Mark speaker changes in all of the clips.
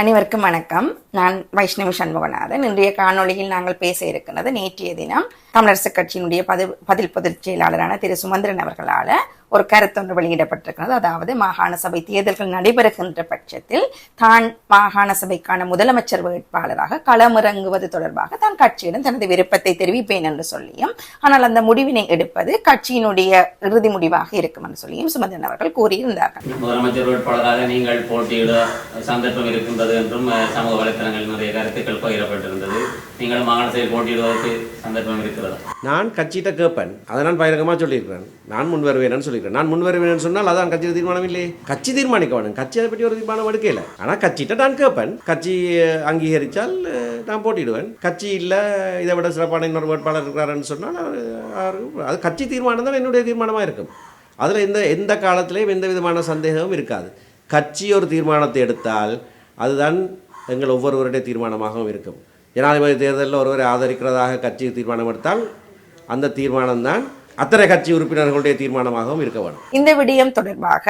Speaker 1: அனைவருக்கும் வணக்கம் நான் வைஷ்ணவி சண்முகநாதன் இன்றைய காணொலியில் நாங்கள் பேச இருக்கிறது நேற்றைய தினம் தமிழரசு கட்சியினுடைய பதி பதில் பொதுச் செயலாளரான திரு சுமந்திரன் அவர்களால் ஒரு கருத்து ஒன்று வெளியிடப்பட்டிருக்கிறது அதாவது மாகாண சபை தேர்தல்கள் நடைபெறுகின்ற பட்சத்தில் தான் மாகாண சபைக்கான முதலமைச்சர் வேட்பாளராக களமிறங்குவது தொடர்பாக தான் கட்சியிடம் தனது விருப்பத்தை தெரிவிப்பேன் என்று சொல்லியும் ஆனால் அந்த முடிவினை எடுப்பது கட்சியினுடைய இறுதி முடிவாக இருக்கும் என்று சொல்லியும் சுமந்தன் அவர்கள் கூறியிருந்தார்கள்
Speaker 2: முதலமைச்சர் வேட்பாளராக நீங்கள் போட்டியிட சந்தர்ப்பம் இருக்கின்றது என்றும் சமூக வலைத்தளங்களில் நிறைய கருத்துக்கள் பகிரப்பட்டிருந்தது நீங்கள் மாகாண சபை போட்டியிடுவதற்கு சந்தர்ப்பம் இருக்கிறதா
Speaker 3: நான் கட்சியிட்ட கேட்பேன் அதை நான் பகிரங்கமாக சொல்லியிருக்கிறேன் நான் முன் வருவேன் சொல்லி சொல்லியிருக்கேன் நான் முன்வர வேணும்னு சொன்னால் அதான் கட்சியில் தீர்மானம் இல்லையே கட்சி தீர்மானிக்க வேணும் கட்சி அதை பற்றி ஒரு தீர்மானம் எடுக்கல ஆனால் கட்சிகிட்ட நான் கேட்பேன் கட்சி அங்கீகரித்தால் நான் போட்டிடுவேன் கட்சி இல்லை இதை விட சிறப்பான இன்னொரு வேட்பாளர் இருக்கிறாருன்னு சொன்னால் அது கட்சி தீர்மானம் தான் என்னுடைய தீர்மானமாக இருக்கும் அதில் எந்த எந்த காலத்திலையும் எந்த விதமான சந்தேகமும் இருக்காது கட்சி ஒரு தீர்மானத்தை எடுத்தால் அதுதான் எங்கள் ஒவ்வொருவருடைய தீர்மானமாகவும் இருக்கும் ஜனாதிபதி தேர்தலில் ஒருவரை ஆதரிக்கிறதாக கட்சி தீர்மானம் எடுத்தால் அந்த தீர்மானம் தான் அத்தனை கட்சி உறுப்பினர்களுடைய தீர்மானமாகவும் இருக்க வேண்டும்
Speaker 1: இந்த விடயம் தொடர்பாக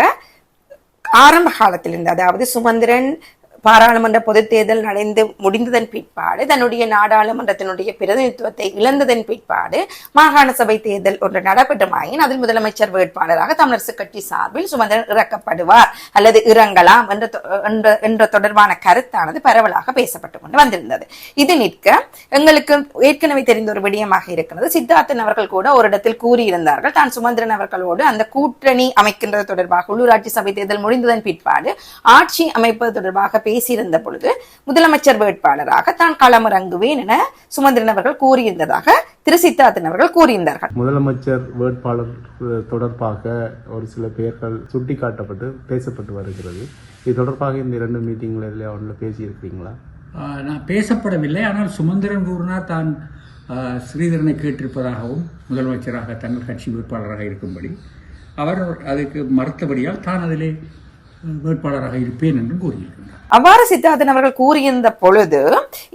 Speaker 1: ஆரம்ப காலத்திலிருந்து அதாவது சுமந்திரன் பாராளுமன்ற பொதுத் தேர்தல் நடந்து முடிந்ததன் பிற்பாடு தன்னுடைய நாடாளுமன்றத்தினுடைய பிரதிநிதித்துவத்தை இழந்ததன் பிற்பாடு மாகாண சபை தேர்தல் ஒன்று நடைபெற்றமாயின் அதில் முதலமைச்சர் வேட்பாளராக தமிழரசு கட்சி சார்பில் சுமந்திரன் இறக்கப்படுவார் அல்லது இறங்கலாம் என்ற தொடர்பான கருத்தானது பரவலாக பேசப்பட்டு கொண்டு வந்திருந்தது இது நிற்க எங்களுக்கு ஏற்கனவே தெரிந்த ஒரு விடயமாக இருக்கிறது சித்தார்த்தன் அவர்கள் கூட ஒரு இடத்தில் கூறியிருந்தார்கள் தான் சுமந்திரன் அவர்களோடு அந்த கூட்டணி அமைக்கின்றது தொடர்பாக உள்ளூராட்சி சபை தேர்தல் முடிந்ததன் பிற்பாடு ஆட்சி அமைப்பது தொடர்பாக பேசியிருந்த பொழுது முதலமைச்சர் வேட்பாளராக தான் களமிறங்குவேன் என சுமந்திரன் அவர்கள் கூறியிருந்ததாக திரு சித்தார்த்தன் அவர்கள் கூறியிருந்தார்கள்
Speaker 4: முதலமைச்சர் வேட்பாளர் தொடர்பாக ஒரு சில பெயர்கள் சுட்டிக்காட்டப்பட்டு பேசப்பட்டு வருகிறது இது தொடர்பாக இந்த இரண்டு மீட்டிங்களில் அவர்கள் பேசியிருக்கிறீங்களா
Speaker 5: நான் பேசப்படவில்லை ஆனால் சுமந்திரன் கூறினார் தான் ஸ்ரீதரனை கேட்டிருப்பதாகவும் முதலமைச்சராக தங்கள் கட்சி வேட்பாளராக இருக்கும்படி அவர் அதுக்கு மறுத்தபடியால் தான் அதிலே வேட்பாளராக இருப்பேன் என்றும் கூறியிருக்கிறார்
Speaker 1: அவ்வாறு சித்தார்த்தன் அவர்கள் கூறியிருந்த பொழுது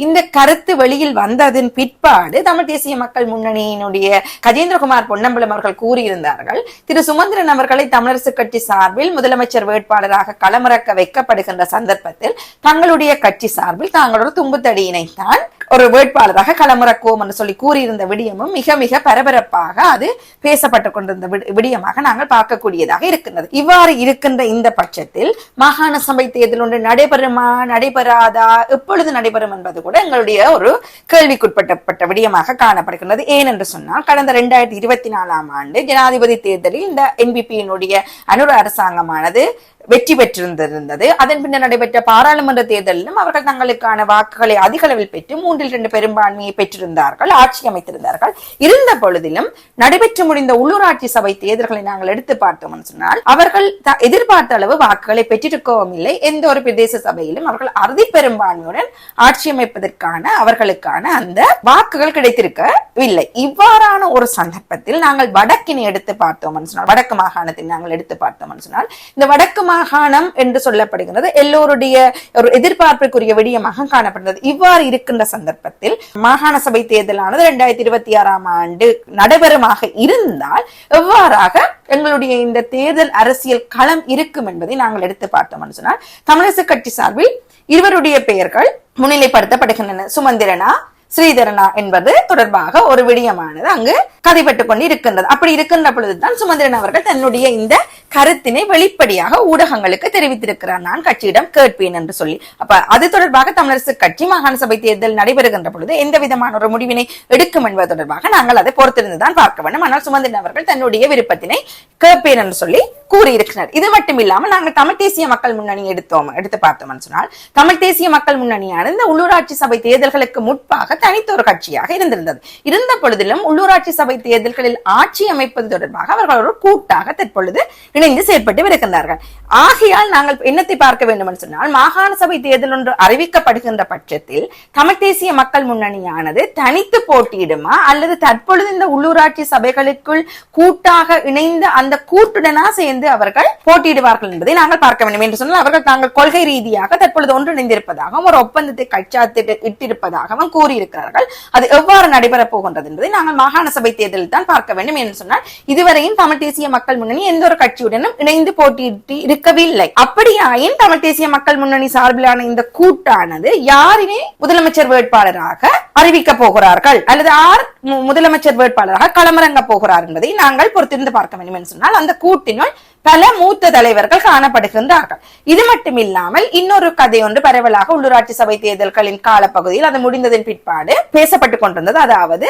Speaker 1: இந்த கருத்து வெளியில் வந்ததின் பிற்பாடு தமிழ் தேசிய மக்கள் முன்னணியினுடைய கஜேந்திரகுமார் பொன்னம்பலம் அவர்கள் கூறியிருந்தார்கள் திரு சுமந்திரன் அவர்களை தமிழரசு கட்சி சார்பில் முதலமைச்சர் வேட்பாளராக களமிறக்க வைக்கப்படுகின்ற சந்தர்ப்பத்தில் தங்களுடைய கட்சி சார்பில் தாங்களோட தும்புத்தடியினைத்தான் ஒரு வேட்பாளராக களமிறக்குவோம் என்று சொல்லி கூறியிருந்த விடியமும் மிக மிக பரபரப்பாக அது பேசப்பட்டு கொண்டிருந்த விடியமாக நாங்கள் பார்க்கக்கூடியதாக இருக்கின்றது இவ்வாறு இருக்கின்ற இந்த பட்சத்தில் மாகாண சபை தேர்தல் ஒன்று நடைபெற நடைபெறுமா நடைபெறாதா எப்பொழுது நடைபெறும் என்பது கூட எங்களுடைய ஒரு கேள்விக்குட்பட்டப்பட்ட விடயமாக காணப்படுகின்றது ஏனென்று சொன்னால் கடந்த இரண்டாயிரத்தி இருபத்தி நாலாம் ஆண்டு ஜனாதிபதி தேர்தலில் இந்த என்பிபியினுடைய அனுர அரசாங்கமானது வெற்றி பெற்றிருந்திருந்தது அதன் பின்னர் நடைபெற்ற பாராளுமன்ற தேர்தலிலும் அவர்கள் தங்களுக்கான வாக்குகளை அதிக அளவில் பெற்று மூன்றில் இரண்டு பெரும்பான்மையை பெற்றிருந்தார்கள் ஆட்சி அமைத்திருந்தார்கள் இருந்த பொழுதிலும் நடைபெற்று முடிந்த உள்ளூராட்சி சபை தேர்தல்களை நாங்கள் எடுத்து பார்த்தோம் சொன்னால் அவர்கள் எதிர்பார்த்த அளவு வாக்குகளை பெற்றிருக்கவும் இல்லை எந்த ஒரு பிரதேச சபையிலும் அவர்கள் அறுதி பெரும்பான்மையுடன் ஆட்சி அமைப்பதற்கான அவர்களுக்கான அந்த வாக்குகள் கிடைத்திருக்கவில்லை இவ்வாறான ஒரு சந்தர்ப்பத்தில் நாங்கள் வடக்கினை எடுத்து பார்த்தோம் சொன்னால் வடக்கு மாகாணத்தை நாங்கள் எடுத்து பார்த்தோம் சொன்னால் இந்த வடக்கு மாகாணம் என்று சொல்லப்படுகிறது எல்லோருடைய ஒரு எதிர்பார்ப்பிற்குரிய விடயமாக காணப்படுகிறது இவ்வாறு இருக்கின்ற சந்தர்ப்பத்தில் மாகாண சபை தேர்தலானது இரண்டாயிரத்தி இருபத்தி ஆறாம் ஆண்டு நடைபெறுமாக இருந்தால் எவ்வாறாக எங்களுடைய இந்த தேர்தல் அரசியல் களம் இருக்கும் என்பதை நாங்கள் எடுத்து பார்த்தோம்னு சொன்னால் தமிழரசு கட்சி சார்பில் இருவருடைய பெயர்கள் முன்னிலைப்படுத்தப்படுகின்றன சுமந்திரனா ஸ்ரீதரனா என்பது தொடர்பாக ஒரு விடயமானது அங்கு கதைப்பட்டுக் கொண்டு இருக்கின்றது அப்படி இருக்கின்ற பொழுதுதான் சுமந்திரன் அவர்கள் தன்னுடைய இந்த கருத்தினை வெளிப்படையாக ஊடகங்களுக்கு தெரிவித்திருக்கிறார் நான் கட்சியிடம் கேட்பேன் என்று சொல்லி அப்ப அது தொடர்பாக தமிழரசு கட்சி மாகாண சபை தேர்தல் நடைபெறுகின்ற பொழுது எந்த விதமான ஒரு முடிவினை எடுக்கும் என்பது தொடர்பாக நாங்கள் அதை பொறுத்திருந்துதான் பார்க்க வேண்டும் ஆனால் சுமந்திரன் அவர்கள் தன்னுடைய விருப்பத்தினை கேட்பேன் என்று சொல்லி கூறியிருக்கிறார் இது மட்டும் இல்லாமல் நாங்கள் தமிழ் தேசிய மக்கள் முன்னணி எடுத்தோம் எடுத்து பார்த்தோம்னு சொன்னால் தமிழ் தேசிய மக்கள் முன்னணியானது இந்த உள்ளூராட்சி சபை தேர்தல்களுக்கு முன்பாக தனித்தொரு கட்சியாக இருந்திருந்தது இருந்த பொழுதிலும் உள்ளூராட்சி சபை தேர்தல்களில் ஆட்சி அமைப்பது தொடர்பாக அவர்கள் ஒரு கூட்டாக தற்பொழுது இணைந்து செயற்பட்டு இருக்கின்றார்கள் ஆகையால் நாங்கள் என்னத்தை பார்க்க வேண்டும் என்று சொன்னால் மாகாண சபை தேர்தல் ஒன்று அறிவிக்கப்படுகின்ற பட்சத்தில் தமிழ் தேசிய மக்கள் முன்னணியானது தனித்து போட்டியிடுமா அல்லது தற்பொழுது இந்த உள்ளூராட்சி சபைகளுக்குள் கூட்டாக இணைந்த அந்த கூட்டுடனா சேர்ந்து இணைந்து அவர்கள் போட்டியிடுவார்கள் என்பதை நாங்கள் பார்க்க வேண்டும் என்று சொன்னால் அவர்கள் தாங்கள் கொள்கை ரீதியாக தற்பொழுது ஒன்றிணைந்திருப்பதாகவும் ஒரு ஒப்பந்தத்தை கச்சாத்திட்டு இட்டிருப்பதாகவும் கூறியிருக்கிறார்கள் அது எவ்வாறு நடைபெறப் போகின்றது என்பதை நாங்கள் மாகாண சபை தேர்தலில் தான் பார்க்க வேண்டும் என்று சொன்னால் இதுவரையும் தமிழ் தேசிய மக்கள் முன்னணி எந்த ஒரு கட்சியுடனும் இணைந்து போட்டியிட்டு இருக்கவில்லை அப்படியாயின் தமிழ் தேசிய மக்கள் முன்னணி சார்பிலான இந்த கூட்டானது யாரினே முதலமைச்சர் வேட்பாளராக அறிவிக்க போகிறார்கள் அல்லது ஆர் முதலமைச்சர் வேட்பாளராக களமிறங்க போகிறார் என்பதை நாங்கள் பொறுத்திருந்து பார்க்க வேண்டும் என்று சொன்னால் அந்த கூட்டினுள் பல மூத்த தலைவர்கள் காணப்படுகின்றார்கள் இது மட்டும் இல்லாமல் இன்னொரு கதை ஒன்று பரவலாக உள்ளூராட்சி சபை தேர்தல்களின் காலப்பகுதியில் அது முடிந்ததன் பிற்பாடு பேசப்பட்டு கொண்டிருந்தது அதாவது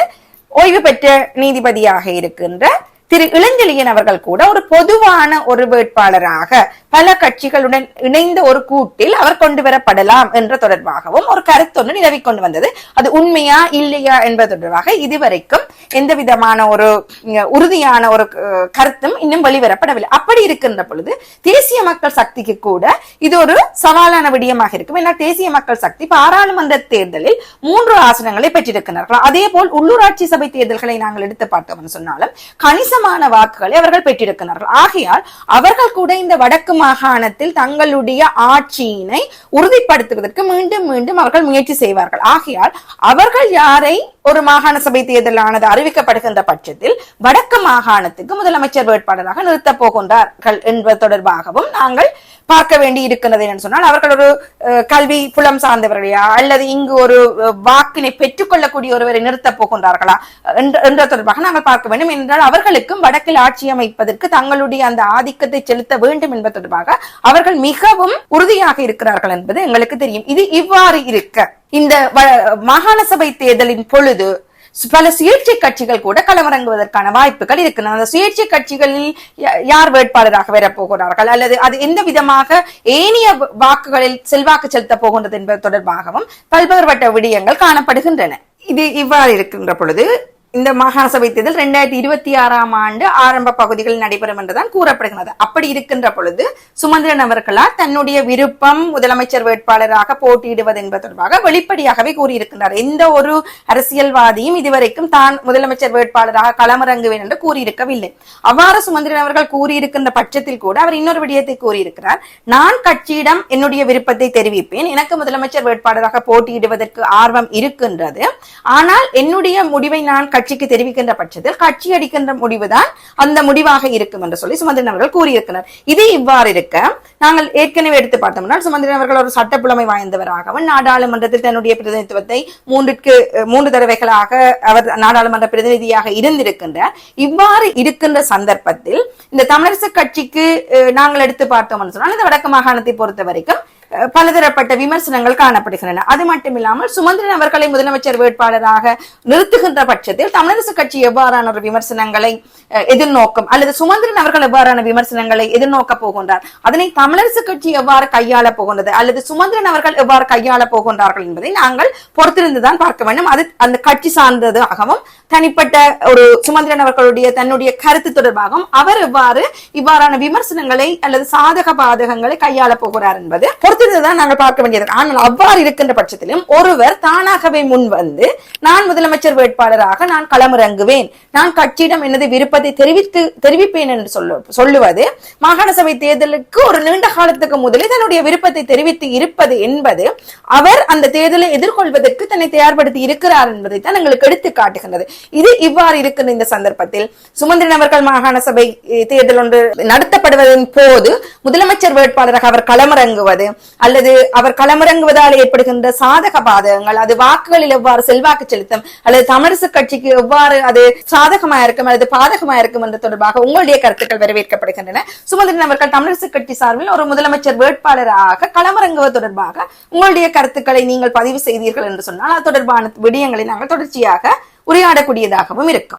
Speaker 1: ஓய்வு பெற்ற நீதிபதியாக இருக்கின்ற திரு இளஞ்செழியன் அவர்கள் கூட ஒரு பொதுவான ஒரு வேட்பாளராக பல கட்சிகளுடன் இணைந்த ஒரு கூட்டில் அவர் கொண்டு வரப்படலாம் என்ற தொடர்பாகவும் ஒரு ஒன்று நிலவி கொண்டு வந்தது அது உண்மையா இல்லையா என்பது தொடர்பாக இதுவரைக்கும் எந்த விதமான ஒரு உறுதியான ஒரு கருத்தும் இன்னும் வெளிவரப்படவில்லை அப்படி இருக்கின்ற பொழுது தேசிய மக்கள் சக்திக்கு கூட இது ஒரு சவாலான விடயமாக இருக்கும் ஏன்னா தேசிய மக்கள் சக்தி பாராளுமன்ற தேர்தலில் மூன்று ஆசனங்களை பெற்றிருக்கிறார்கள் அதே போல் உள்ளூராட்சி சபை தேர்தல்களை நாங்கள் எடுத்து பார்த்தோம்னு சொன்னாலும் கணிச கணிசமான வாக்குகளை அவர்கள் பெற்றிருக்கிறார்கள் ஆகையால் அவர்கள் கூட இந்த வடக்கு மாகாணத்தில் தங்களுடைய ஆட்சியினை உறுதிப்படுத்துவதற்கு மீண்டும் மீண்டும் அவர்கள் முயற்சி செய்வார்கள் ஆகையால் அவர்கள் யாரை ஒரு மாகாண சபை தேர்தலானது அறிவிக்கப்படுகின்ற பட்சத்தில் வடக்கு மாகாணத்துக்கு முதலமைச்சர் வேட்பாளராக நிறுத்தப் போகின்றார்கள் என்பது தொடர்பாகவும் நாங்கள் பார்க்க வேண்டி இருக்கிறது என்று சொன்னால் அவர்கள் ஒரு கல்வி புலம் சார்ந்தவர்களையா அல்லது இங்கு ஒரு வாக்கினை பெற்றுக்கொள்ளக்கூடிய ஒருவரை நிறுத்தப் போகின்றார்களா என்ற தொடர்பாக நாங்கள் பார்க்க வேண்டும் என்றால் அவர்களுக்கும் வடக்கில் ஆட்சி அமைப்பதற்கு தங்களுடைய அந்த ஆதிக்கத்தை செலுத்த வேண்டும் என்பது தொடர்பாக அவர்கள் மிகவும் உறுதியாக இருக்கிறார்கள் என்பது எங்களுக்கு தெரியும் இது இவ்வாறு இருக்க இந்த மாகாண சபை தேர்தலின் பொழுது பல சுயேட்சை கட்சிகள் கூட களமிறங்குவதற்கான வாய்ப்புகள் இருக்கு அந்த சுயேட்சை கட்சிகளில் யார் வேட்பாளராக வரப்போகிறார்கள் அல்லது அது எந்த விதமாக ஏனைய வாக்குகளில் செல்வாக்கு செலுத்த போகின்றது என்பது தொடர்பாகவும் வட்ட விடயங்கள் காணப்படுகின்றன இது இவ்வாறு இருக்கின்ற பொழுது இந்த மகாசபை தேர்தல் ரெண்டாயிரத்தி இருபத்தி ஆறாம் ஆண்டு ஆரம்ப பகுதிகளில் நடைபெறும் என்றுதான் கூறப்படுகிறது அப்படி இருக்கின்ற பொழுது சுமந்திரன் அவர்களால் தன்னுடைய விருப்பம் முதலமைச்சர் வேட்பாளராக போட்டியிடுவது என்பது தொடர்பாக வெளிப்படையாகவே கூறியிருக்கின்றார் எந்த ஒரு அரசியல்வாதியும் இதுவரைக்கும் தான் முதலமைச்சர் வேட்பாளராக களமிறங்குவேன் என்று கூறியிருக்கவில்லை அவ்வாறு சுமந்திரன் அவர்கள் கூறியிருக்கின்ற பட்சத்தில் கூட அவர் இன்னொரு விடயத்தை கூறியிருக்கிறார் நான் கட்சியிடம் என்னுடைய விருப்பத்தை தெரிவிப்பேன் எனக்கு முதலமைச்சர் வேட்பாளராக போட்டியிடுவதற்கு ஆர்வம் இருக்கின்றது ஆனால் என்னுடைய முடிவை நான் கட்சிக்கு தெரிவிக்கின்ற பட்சத்தில் கட்சி அடிக்கின்ற முடிவுதான் அந்த முடிவாக இருக்கும் என்று சொல்லி சுமந்திரன் அவர்கள் கூறியிருக்கிறார் இது இவ்வாறு இருக்க நாங்கள் ஏற்கனவே எடுத்து பார்த்தோம்னா சுமந்திரன் அவர்கள் ஒரு சட்ட புலமை வாய்ந்தவராகவும் நாடாளுமன்றத்தில் தன்னுடைய பிரதிநிதித்துவத்தை மூன்றுக்கு மூன்று தடவைகளாக அவர் நாடாளுமன்ற பிரதிநிதியாக இருந்திருக்கின்றார் இவ்வாறு இருக்கின்ற சந்தர்ப்பத்தில் இந்த தமிழரசு கட்சிக்கு நாங்கள் எடுத்து பார்த்தோம்னு சொன்னால் இந்த வடக்கு மாகாணத்தை பொறுத்த வரைக்கும் பலதரப்பட்ட விமர்சனங்கள் காணப்படுகின்றன அது மட்டுமில்லாமல் சுமந்திரன் அவர்களை முதலமைச்சர் வேட்பாளராக நிறுத்துகின்ற பட்சத்தில் தமிழரசு கட்சி எவ்வாறான ஒரு விமர்சனங்களை எதிர்நோக்கும் அல்லது சுமந்திரன் அவர்கள் எவ்வாறான விமர்சனங்களை எதிர்நோக்க போகின்றார் அதனை தமிழரசு கட்சி எவ்வாறு கையாள போகின்றது அல்லது சுமந்திரன் அவர்கள் எவ்வாறு கையாள போகின்றார்கள் என்பதை நாங்கள் பொறுத்திருந்துதான் பார்க்க வேண்டும் அது அந்த கட்சி சார்ந்தது ஆகவும் தனிப்பட்ட ஒரு சுமந்திரன் அவர்களுடைய தன்னுடைய கருத்து தொடர்பாகவும் அவர் எவ்வாறு இவ்வாறான விமர்சனங்களை அல்லது சாதக பாதகங்களை கையாள போகிறார் என்பது பொறுத்து அடுத்ததுதான் நாங்கள் பார்க்க வேண்டியது ஆனால் அவ்வாறு இருக்கின்ற பட்சத்திலும் ஒருவர் தானாகவே முன் வந்து நான் முதலமைச்சர் வேட்பாளராக நான் களமிறங்குவேன் நான் கட்சியிடம் எனது விருப்பத்தை தெரிவித்து தெரிவிப்பேன் என்று சொல்ல சொல்லுவது மாகாண சபை தேர்தலுக்கு ஒரு நீண்ட காலத்துக்கு முதலே தன்னுடைய விருப்பத்தை தெரிவித்து இருப்பது என்பது அவர் அந்த தேர்தலை எதிர்கொள்வதற்கு தன்னை தயார்படுத்தி இருக்கிறார் என்பதை தான் எங்களுக்கு எடுத்து காட்டுகின்றது இது இவ்வாறு இருக்கின்ற இந்த சந்தர்ப்பத்தில் சுமந்திரன் அவர்கள் மாகாண சபை தேர்தல் ஒன்று நடத்தப்படுவதன் போது முதலமைச்சர் வேட்பாளராக அவர் களமிறங்குவது அல்லது அவர் களமிறங்குவதால் ஏற்படுகின்ற சாதக பாதகங்கள் அது வாக்குகளில் எவ்வாறு செல்வாக்கு செலுத்தும் அல்லது தமிழரசு கட்சிக்கு எவ்வாறு அது சாதகமா இருக்கும் அல்லது பாதகமாயிருக்கும் இருக்கும் என்ற தொடர்பாக உங்களுடைய கருத்துக்கள் வரவேற்கப்படுகின்றன சுமந்திரன் அவர்கள் தமிழரசு கட்சி சார்பில் ஒரு முதலமைச்சர் வேட்பாளராக களமிறங்குவது தொடர்பாக உங்களுடைய கருத்துக்களை நீங்கள் பதிவு செய்தீர்கள் என்று சொன்னால் அது தொடர்பான விடயங்களை நாங்கள் தொடர்ச்சியாக உரையாடக்கூடியதாகவும் இருக்கும்